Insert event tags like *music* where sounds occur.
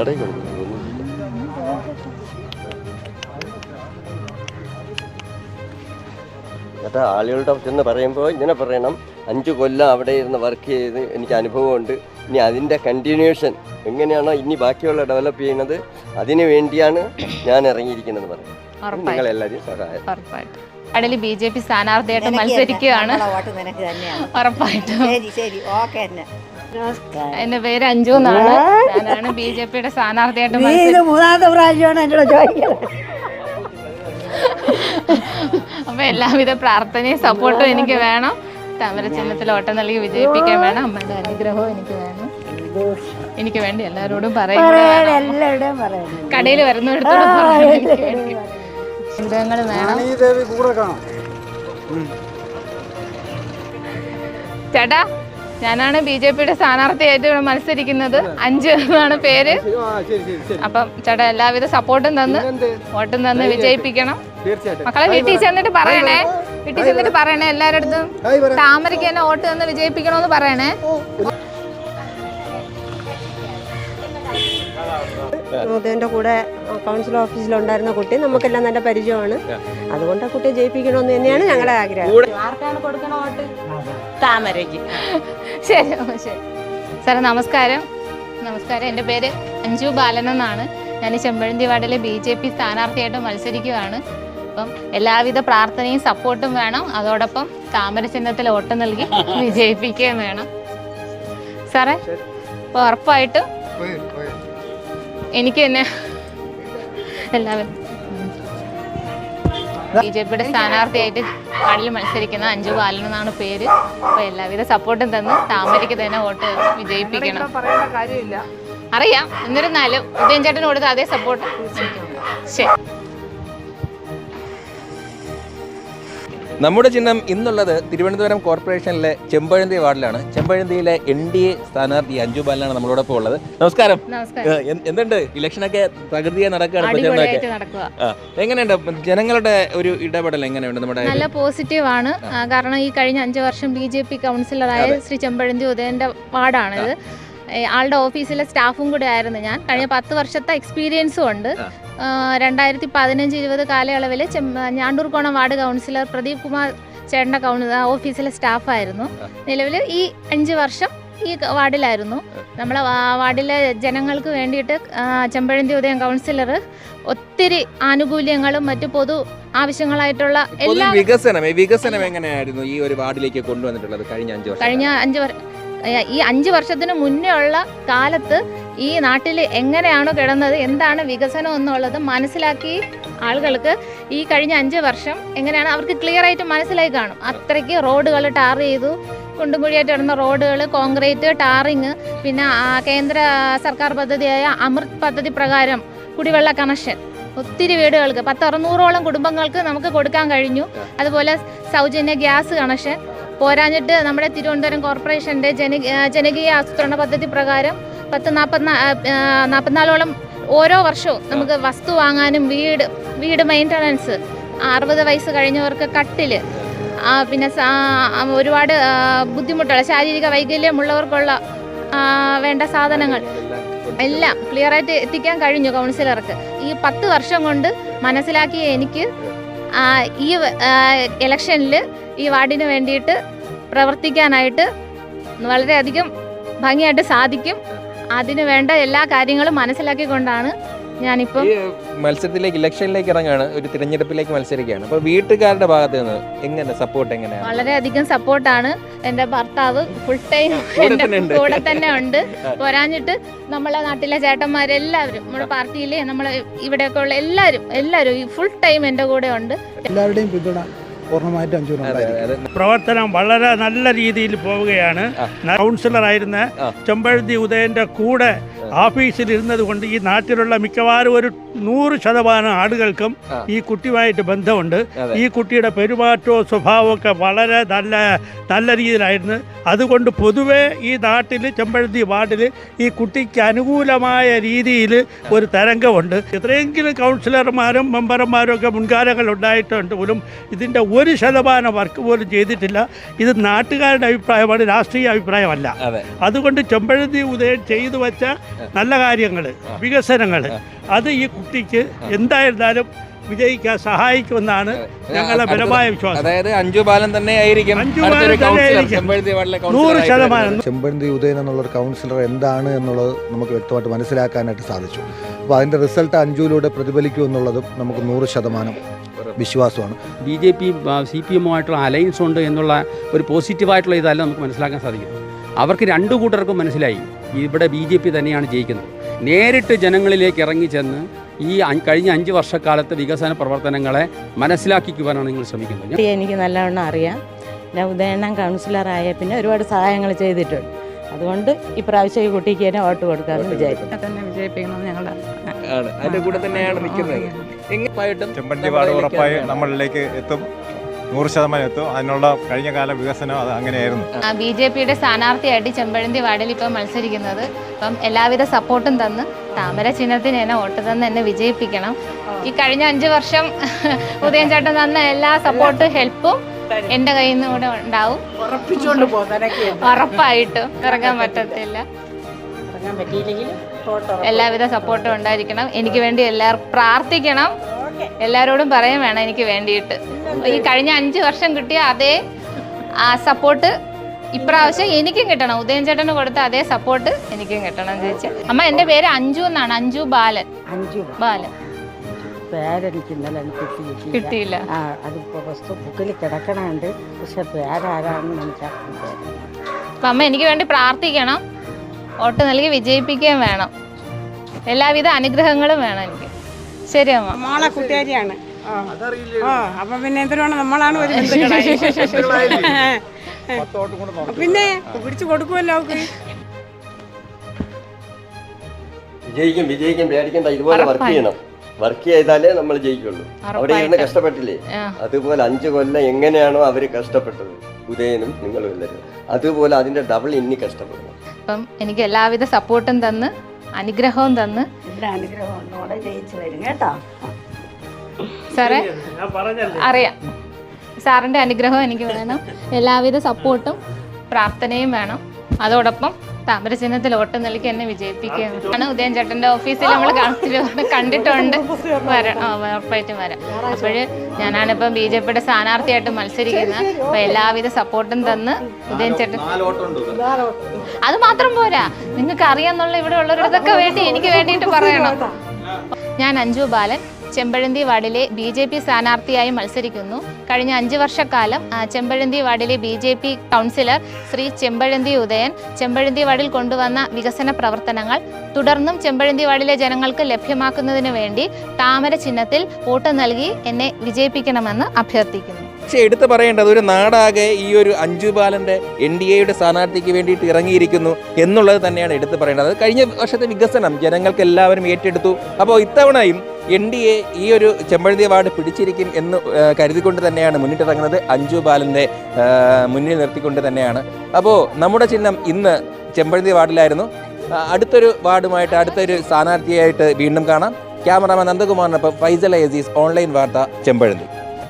കടയിൽ കൊടുക്കുന്നു എന്നിട്ട് ആളുകളുടെ ചെന്ന് പറയുമ്പോൾ ഇങ്ങനെ പറയണം. അഞ്ച് കൊല്ലം അവിടെ ഇരുന്ന് വർക്ക് ചെയ്ത് എനിക്ക് അനുഭവമുണ്ട്. ഇനി അതിന്റെ കണ്ടിന്യൂഷൻ എങ്ങനെയാണോ ഇനി ബാക്കിയുള്ള ഡെവലപ്പ് ചെയ്യുന്നത് അതിനു വേണ്ടിയാണ് ഞാൻ ഇറങ്ങിയിരിക്കുന്നത് പറയുന്നത്. നിങ്ങൾ നിങ്ങളെല്ലാവരും സഹായം. അടലി ബി ജെ പി സ്ഥാനാർത്ഥിയായിട്ട് മത്സരിക്കുകയാണ്. ഉറപ്പായിട്ടും. ശരി ശരി. ഓക്കെ എന്റെ പേര് അഞ്ജു എന്നാണ്. ഞാനാണ് ബി ജെ പിയുടെ സ്ഥാനാർത്ഥിയായിട്ട് മൂന്നാമത്തെ പ്രാവശ്യമാണ് എന്നോട് ചോദിക്കുന്നത്. അപ്പൊ എല്ലാവിധ പ്രാർത്ഥനയും സപ്പോർട്ടും എനിക്ക് വേണം. താമര ചിഹ്നത്തിൽ ഓട്ടം നൽകി വിജയിപ്പിക്കാൻ വേണം. അമ്മയുടെ അനുഗ്രഹവും എനിക്ക് വേണം. എനിക്ക് വേണ്ടി എല്ലാവരോടും പറയും. പറയുന്നു കടയിൽ വരുന്നിടത്തോട്. അനുഗ്രഹങ്ങൾ വേണം. ചേട്ടാ ഞാനാണ് ബി ജെ പിയുടെ സ്ഥാനാർത്ഥിയായിട്ട് ഇവിടെ മത്സരിക്കുന്നത്. അഞ്ച് എന്നാണ് പേര്. അപ്പം ചേട്ടാ എല്ലാവിധ സപ്പോർട്ടും തന്ന് വോട്ടും തന്ന് വിജയിപ്പിക്കണം. മക്കളെ വീട്ടിൽ ചെന്നിട്ട് പറയണേ. വീട്ടിൽ ചെന്നിട്ട് പറയണേ. എല്ലാവരുടെ അടുത്തും താമരയ്ക്ക് തന്നെ വോട്ട് തന്ന് വിജയിപ്പിക്കണമെന്ന് പറയണേ. ഉദയന്റെ കൂടെ കൗൺസിൽ ഓഫീസിലുണ്ടായിരുന്ന കുട്ടി നമുക്കെല്ലാം നല്ല പരിചയമാണ്. അതുകൊണ്ട് ആ കുട്ടിയെ ജയിപ്പിക്കണമെന്ന് തന്നെയാണ് ഞങ്ങളുടെ ആഗ്രഹം. ആർക്കാണ് കൊടുക്കണ വോട്ട്? താമരയ്ക്ക്. ശരി ശരി. സാറേ നമസ്കാരം. നമസ്കാരം. എന്റെ പേര് അഞ്ജു ബാലൻ എന്നാണ്. ഞാൻ ചെമ്പഴന്തി വാർഡിലെ ബി ജെ പി സ്ഥാനാർത്ഥിയായിട്ട് മത്സരിക്കുകയാണ് അപ്പം എല്ലാവിധ പ്രാർത്ഥനയും സപ്പോർട്ടും വേണം. അതോടൊപ്പം താമര ചിഹ്നത്തിൽ ഓട്ടം നൽകി *laughs* വിജയിപ്പിക്കുകയും വേണം. സാറേ അപ്പോൾ ഉറപ്പായിട്ടും എനിക്ക് തന്നെ എല്ലാവരും. ബി ജെ പിയുടെ സ്ഥാനാർത്ഥിയായിട്ട് കടലിൽ മത്സരിക്കുന്ന അഞ്ജു ബാലൻ എന്നാണ് പേര്. അപ്പോൾ എല്ലാവിധ സപ്പോർട്ടും തന്ന് താമരയ്ക്ക് തന്നെ വോട്ട് വിജയിപ്പിക്കണം. അറിയാം. എന്നിരുന്നാലും ഉദയൻ ചേട്ടന് കൊടുത്ത അതേ സപ്പോർട്ട് ശരി. നമ്മുടെ ചിഹ്നം ഇന്നുള്ളത് തിരുവനന്തപുരം കോർപ്പറേഷനിലെ ചെമ്പഴന്തി വാർഡിലാണ്. ചെമ്പഴന്തിയിലെ എൻ ഡി എ സ്ഥാനാർത്ഥി അഞ്ജു ബാലനാണ് നമ്മളോടൊപ്പം ഉള്ളത്. നമസ്കാരം. എന്തുണ്ട്? ഇലക്ഷനൊക്കെ പ്രകൃതിയെ നടക്കുകയാണ് പ്രചരണമൊക്കെ അടിപൊളിയായിട്ട് നടക്കുക. ആ, എങ്ങനെയുണ്ട്? ജനങ്ങളുടെ ഒരു ഇടപെടൽ എങ്ങനെയുണ്ട് നമ്മുടെ നല്ല പോസിറ്റീവ് ആണ് ആ, കാരണം ഈ കഴിഞ്ഞ അഞ്ച് വർഷം ബി ജെ പി കൗൺസിലറായ ശ്രീ ചെമ്പഴന്തി ഉദയന്റെ വാർഡാണിത്. ഏ, ആളുടെ ഓഫീസിലെ സ്റ്റാഫും കൂടെ ആയിരുന്നു ഞാൻ. കഴിഞ്ഞ പത്ത് വർഷത്തെ എക്സ്പീരിയൻസും ഉണ്ട്. ആ. രണ്ടായിരത്തി പതിനഞ്ച് ഇരുപത് കാലയളവിൽ ഞാണ്ടൂർക്കോണം വാർഡ് കൗൺസിലർ പ്രദീപ് കുമാർ ചേട്ടന്റെ കൗൺ ഓഫീസിലെ സ്റ്റാഫായിരുന്നു. നിലവിൽ ഈ അഞ്ച് വർഷം ഈ വാർഡിലായിരുന്നു. നമ്മളെ വാർഡിലെ ജനങ്ങൾക്ക് വേണ്ടിയിട്ട് ചെമ്പഴന്തി ഉദയം കൗൺസിലർ ഒത്തിരി ആനുകൂല്യങ്ങളും മറ്റു പൊതു ആവശ്യങ്ങളായിട്ടുള്ള എല്ലാ വികസനം വികസനം എങ്ങനെയായിരുന്നു ഈ ഒരു വാർഡിലേക്ക് കൊണ്ടുവന്നിട്ടുള്ളത് കഴിഞ്ഞ അഞ്ച് വർഷം? കഴിഞ്ഞ അഞ്ച് ഈ അഞ്ച് വർഷത്തിന് മുന്നേ ഉള്ള കാലത്ത് ഈ നാട്ടിൽ എങ്ങനെയാണോ കിടന്നത് എന്താണ് വികസനം എന്നുള്ളത് മനസ്സിലാക്കി ആളുകൾക്ക് ഈ കഴിഞ്ഞ അഞ്ച് വർഷം എങ്ങനെയാണ് അവർക്ക് ക്ലിയർ ആയിട്ട് മനസ്സിലായി കാണും. അത്രയ്ക്ക് റോഡുകൾ ടാർ ചെയ്തു. കുണ്ടും കുഴിയായിട്ട് കിടന്ന റോഡുകൾ കോൺക്രീറ്റ് ടാറിങ് പിന്നെ കേന്ദ്ര സർക്കാർ പദ്ധതിയായ അമൃത് പദ്ധതി പ്രകാരം കുടിവെള്ള കണക്ഷൻ. ഒത്തിരി വീടുകൾക്ക് പത്തറുന്നൂറോളം കുടുംബങ്ങൾക്ക് നമുക്ക് കൊടുക്കാൻ കഴിഞ്ഞു. അതുപോലെ സൗജന്യ ഗ്യാസ് കണക്ഷൻ. പോരാഞ്ഞിട്ട് നമ്മുടെ തിരുവനന്തപുരം കോർപ്പറേഷന്റെ ജന ജനകീയ ആസൂത്രണ പദ്ധതി പ്രകാരം പത്ത് നാൽപ്പത്തിനാ നാൽപ്പത്തിനാലോളം ഓരോ വർഷവും നമുക്ക് വസ്തു വാങ്ങാനും വീട് വീട് മെയിന്റനൻസ് അറുപത് വയസ്സ് കഴിഞ്ഞവർക്ക് കട്ടിൽ പിന്നെ ഒരുപാട് ബുദ്ധിമുട്ടുള്ള ശാരീരിക വൈകല്യമുള്ളവർക്കുള്ള വേണ്ട സാധനങ്ങൾ. എല്ലാം ക്ലിയറായിട്ട് എത്തിക്കാൻ കഴിഞ്ഞു കൗൺസിലർക്ക് ഈ പത്ത് വർഷം കൊണ്ട് മനസ്സിലാക്കിയ എനിക്ക് ഈ ഇലക്ഷനിൽ ഈ വാർഡിന് വേണ്ടിയിട്ട് പ്രവർത്തിക്കാനായിട്ട് വളരെയധികം ഭംഗിയായിട്ട് സാധിക്കും. അതിന് വേണ്ട എല്ലാ കാര്യങ്ങളും മനസ്സിലാക്കിക്കൊണ്ടാണ് ഞാനിപ്പം ഈ മത്സരത്തിലേക്ക് ഇലക്ഷനിലേക്ക് ഇറങ്ങാണ് ഒരു തിരഞ്ഞെടുപ്പിലേക്ക് മത്സരിക്കുകയാണ്. അപ്പൊ വീട്ടുകാരുടെ ഭാഗത്ത് നിന്ന് എങ്ങനെ സപ്പോർട്ട് എങ്ങനെയാണ്? വളരെയധികം സപ്പോർട്ടാണ് എന്റെ ഭർത്താവ് ഫുൾ ടൈം എന്റെ എന്റെ കൂടെ തന്നെ ഉണ്ട്. പോരാഞ്ഞിട്ട് നമ്മളെ നാട്ടിലെ ചേട്ടന്മാരെല്ലാവരും നമ്മുടെ പാർട്ടിയിലെ നമ്മളെ ഇവിടെയൊക്കെ ഉള്ള എല്ലാവരും എല്ലാവരും ഫുൾ ടൈം എന്റെ കൂടെ ഉണ്ട്. എല്ലാവരുടെയും പിന്തുണ പൂർണമായിട്ടും അഞ്ചു പ്രവർത്തനം വളരെ നല്ല രീതിയിൽ പോവുകയാണ്. കൗൺസിലർ കൗൺസിലറായിരുന്ന ചെമ്പഴുതി ഉദയന്റെ കൂടെ ഓഫീസിൽ ഇരുന്നത് കൊണ്ട് ഈ നാട്ടിലുള്ള മിക്കവാറും ഒരു നൂറ് ശതമാനം ആളുകൾക്കും ഈ കുട്ടിയുമായിട്ട് ബന്ധമുണ്ട്. ഈ കുട്ടിയുടെ പെരുമാറ്റവും സ്വഭാവവും ഒക്കെ വളരെ നല്ല നല്ല രീതിയിലായിരുന്നു. അതുകൊണ്ട് പൊതുവേ ഈ നാട്ടിൽ ചെമ്പഴുതി വാർഡിൽ ഈ കുട്ടിക്ക് അനുകൂലമായ രീതിയിൽ ഒരു തരംഗമുണ്ട്. എത്രയെങ്കിലും കൗൺസിലർമാരും മെമ്പർമാരും ഒക്കെ മുൻകാലങ്ങൾ ഉണ്ടായിട്ടുണ്ട് പോലും ഇതിന്റെ ഒരു ശതമാനം വർക്ക് പോലും ചെയ്തിട്ടില്ല. ഇത് നാട്ടുകാരുടെ അഭിപ്രായമാണ് രാഷ്ട്രീയ അഭിപ്രായമല്ല. അതുകൊണ്ട് ചെമ്പഴന്തി ഉദയൻ ചെയ്തു വച്ച നല്ല കാര്യങ്ങൾ വികസനങ്ങൾ അത് ഈ കുട്ടിക്ക് എന്തായിരുന്നാലും വിജയിക്കാൻ സഹായിക്കുമെന്നാണ് ഞങ്ങളുടെ ബലമായ വിശ്വാസം. അതായത് അഞ്ചു ബാലൻ തന്നെ ആയിരിക്കും നൂറ് കൗൺസിലർ ശതമാനം. ചെമ്പഴന്തി ഉദയൻ എന്നുള്ളൊരു കൗൺസിലർ എന്താണ് എന്നുള്ളത് നമുക്ക് വ്യക്തമായിട്ട് മനസ്സിലാക്കാനായിട്ട് സാധിച്ചു. അപ്പോൾ അതിന്റെ റിസൾട്ട് അഞ്ചുവിലൂടെ പ്രതിഫലിക്കും എന്നുള്ളതും നമുക്ക് നൂറ് ശതമാനം വിശ്വാസമാണ്. B J P C P എമ്മുമായിട്ടുള്ള alliance ഉണ്ട് എന്നുള്ള ഒരു പോസിറ്റീവായിട്ടുള്ള ഇതല്ല നമുക്ക് മനസ്സിലാക്കാൻ സാധിക്കും അവർക്ക് രണ്ടു കൂട്ടർക്കും മനസ്സിലായി. ഇവിടെ ബി ജെ പി തന്നെയാണ് ജയിക്കുന്നത്. നേരിട്ട് ജനങ്ങളിലേക്ക് ഇറങ്ങി ചെന്ന് ഈ കഴിഞ്ഞ അഞ്ച് വർഷക്കാലത്തെ വികസന പ്രവർത്തനങ്ങളെ മനസ്സിലാക്കിക്കുവാനാണ് നിങ്ങൾ ശ്രമിക്കുന്നത്. എനിക്ക് നല്ലവണ്ണം അറിയാം. ഞാൻ ഉദയണ്ണം കൗൺസിലറായ പിന്നെ ഒരുപാട് സഹായങ്ങൾ ചെയ്തിട്ടുണ്ട്. അതുകൊണ്ട് ഇപ്രാവശ്യം ഈ കുട്ടിക്ക് തന്നെ വോട്ട് കൊടുക്കാമെന്ന് വിചാരിക്കും തന്നെ ഞങ്ങളുടെ കൂടെ തന്നെയാണ് നിൽക്കുന്നത്. എങ്ങനെയായിട്ടും ചെമ്പണ്ടി വാർഡ് ഉറപ്പായും നമ്മളിലേക്ക് എത്തും. നൂറ് ശതമാനം എത്തും. അതിനുള്ള കഴിഞ്ഞ കാല വികസനം അത് അങ്ങനെയായിരുന്നു. ബി ജെ പിയുടെ സ്ഥാനാർത്ഥിയായിട്ട് ചെമ്പഴന്തി വാർഡിൽ ഇപ്പം മത്സരിക്കുന്നത്. അപ്പം എല്ലാവിധ സപ്പോർട്ടും തന്ന് താമര ചിഹ്നത്തിന് എന്നെ വോട്ട് തന്ന് എന്നെ വിജയിപ്പിക്കണം. ഈ കഴിഞ്ഞ അഞ്ച് വർഷം *laughs* ഉദയൻ ചേട്ടൻ തന്ന എല്ലാ സപ്പോർട്ട് ഹെൽപ്പും എന്റെ കയ്യിൽ നിന്ന് കൂടെ ഉണ്ടാവും. ഉറപ്പായിട്ടും. ഇറങ്ങാൻ പറ്റത്തില്ല. ഇറങ്ങാൻ പറ്റിയില്ലെങ്കിൽ എല്ലാവിധ സപ്പോർട്ടും ഉണ്ടായിരിക്കണം. എനിക്ക് വേണ്ടി എല്ലാവരും പ്രാർത്ഥിക്കണം. എല്ലാവരോടും പറയാൻ വേണം എനിക്ക് വേണ്ടിയിട്ട്. ഈ കഴിഞ്ഞ അഞ്ച് വർഷം കിട്ടിയ അതേ ആ സപ്പോർട്ട് ഇപ്രാവശ്യം എനിക്കും കിട്ടണം. ഉദയൻ ചേട്ടന് കൊടുത്ത അതേ സപ്പോർട്ട് എനിക്കും കിട്ടണം എന്ന് ചേച്ചി. അമ്മ എന്റെ പേര് അഞ്ജു എന്നാണ്. അഞ്ജു ബാലൻ. അഞ്ചു ബാലൻ. പേരെനിക്ക് ഇന്നലെ കിട്ടി കിട്ടിയില്ല കിട്ടിയില്ല. ആ അതിപ്പോൾ വസ്തു ബുക്കിൽ കിടക്കണുണ്ട്. പക്ഷെ പേരാരാണെന്ന് എനിക്കറിയില്ല. അപ്പം അമ്മ എനിക്ക് വേണ്ടി പ്രാർത്ഥിക്കണം. വോട്ട് നൽകി വിജയിപ്പിക്കുകയും വേണം. എല്ലാവിധ അനുഗ്രഹങ്ങളും വേണം എനിക്ക്. ശരി അമ്മ. മോളെ കുട്ടിയാരിയാണ് ഓ അപ്പൊ പിന്നെ എന്തിനാണ് നമ്മളാണ് ഒരു *laughs* പിന്നെ പിടിച്ചു കൊടുക്കുമല്ലോ വിജയിക്കും വിജയിക്കും. പേടിക്കണ്ട. ഇതുപോലെ വർക്ക് ചെയ്യണം. വർക്ക് ചെയ്താലേ നമ്മൾ ജയിക്കുള്ളൂ. അവിടെ ഇരുന്ന് കഷ്ടപ്പെട്ടില്ലേ? അതുപോലെ അഞ്ചു കൊല്ലം എങ്ങനെയാണോ അവർ കഷ്ടപ്പെട്ടത്. ഉദയനും നിങ്ങൾ എല്ലാവരും അതുപോലെ അതിന്റെ ഡബിൾ ഇനി കഷ്ടപ്പെടണം അപ്പം എനിക്ക് എല്ലാവിധ സപ്പോർട്ടും തന്ന് അനുഗ്രഹവും തന്ന്. അനുഗ്രഹം ജയിച്ചു വരും കേട്ടോ. സാറേ ഞാൻ പറഞ്ഞല്ലേ? അറിയാം. സാറിന്റെ അനുഗ്രഹം എനിക്ക് വേണം. എല്ലാവിധ സപ്പോർട്ടും പ്രാർത്ഥനയും വേണം. അതോടൊപ്പം താമരചിഹ്നത്തിൽ ഓട്ടം നൽകി എന്നെ വിജയിപ്പിക്കുന്നു ആണ് ഉദയൻ ചേട്ടന്റെ ഓഫീസിൽ നമ്മൾ കണ്ടിട്ടുണ്ട്. വരാം. ഉറപ്പായിട്ടും വരാം. അപ്പോൾ ഞാനാണിപ്പം ബി ജെ പിയുടെ സ്ഥാനാർത്ഥിയായിട്ട് മത്സരിക്കുന്നത് അപ്പോൾ എല്ലാവിധ സപ്പോർട്ടും തന്ന് ഉദയൻ ചേട്ടൻ. അത് മാത്രം പോരാ. നിങ്ങൾക്ക് അറിയാന്നുള്ള ഇവിടെ ഉള്ളവരതൊക്കെ വേണ്ടി എനിക്ക് വേണ്ടിയിട്ട് പറയണം. ഞാൻ അഞ്ജു ബാലൻ. ചെമ്പഴന്തി വാർഡിലെ ബി ജെ പി സ്ഥാനാർത്ഥിയായി മത്സരിക്കുന്നു. കഴിഞ്ഞ അഞ്ച് വർഷക്കാലം ചെമ്പഴന്തി വാർഡിലെ B J P councillor Shri Chempazhanthi Udayan Chempazhanthi വാർഡിൽ കൊണ്ടുവന്ന വികസന പ്രവർത്തനങ്ങൾ തുടർന്നും ചെമ്പഴന്തി വാർഡിലെ ജനങ്ങൾക്ക് ലഭ്യമാക്കുന്നതിന് വേണ്ടി താമര ചിഹ്നത്തിൽ വോട്ട് നൽകി എന്നെ വിജയിപ്പിക്കണമെന്ന് അഭ്യർത്ഥിക്കുന്നു. പക്ഷേ എടുത്തു പറയേണ്ടത് ഒരു നാടാകെ ഈ ഒരു അഞ്ജു ബാലന്റെ എൻ ഡി എയുടെ സ്ഥാനാർത്ഥിക്ക് വേണ്ടിയിട്ട് ഇറങ്ങിയിരിക്കുന്നു എന്നുള്ളത് തന്നെയാണ് എടുത്തു പറയേണ്ടത്. കഴിഞ്ഞ വർഷത്തെ വികസനം ജനങ്ങൾക്ക് എല്ലാവരും ഏറ്റെടുത്തു. അപ്പോൾ ഇത്തവണയും എൻ ഡി എ ഈ ഒരു ചെമ്പഴന്തി വാർഡ് പിടിച്ചിരിക്കും എന്ന് കരുതിക്കൊണ്ട് തന്നെയാണ് മുന്നിട്ടിറങ്ങുന്നത് അഞ്ജു ബാലന്റെ മുന്നിൽ നിർത്തിക്കൊണ്ട് തന്നെയാണ്. അപ്പോൾ നമ്മുടെ ചിഹ്നം ഇന്ന് ചെമ്പഴന്തി വാർഡിലായിരുന്നു അടുത്തൊരു വാർഡുമായിട്ട് അടുത്തൊരു സ്ഥാനാർത്ഥിയായിട്ട് വീണ്ടും കാണാം. ക്യാമറാമാൻ നന്ദകുമാറിനൊപ്പം ഫൈസൽ അസീസ് ഓൺലൈൻ വാർത്ത ചെമ്പഴന്തി